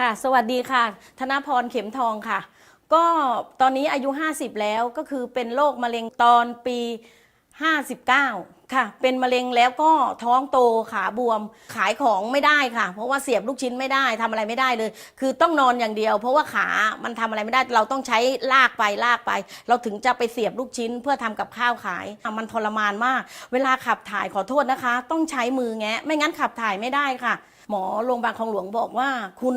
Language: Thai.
ค่ะ สวัสดีค่ะ ธนพรเข็มทองค่ะ ก็ตอนนี้อายุ 50 แล้วก็คือเป็นโรคมะเร็งตอนปี 59 ค่ะ เป็นมะเร็งแล้วก็ท้องโตขาบวมขายของไม่ได้ค่ะ เพราะว่าเสียบลูกชิ้นไม่ได้ทำอะไรไม่ได้เลย คือต้องนอนอย่างเดียว เพราะว่าขามันทำอะไรไม่ได้เราต้องใช้ลากไปลากไป เราถึงจะไปเสียบลูกชิ้นเพื่อทำกับข้าวขาย มันทรมานมาก เวลาขับถ่ายขอโทษนะคะ ต้องใช้มือแงะไม่งั้นขับถ่ายไม่ได้ค่ะหมอโรงพยาบาลคลองหลวงบอกว่าคุณ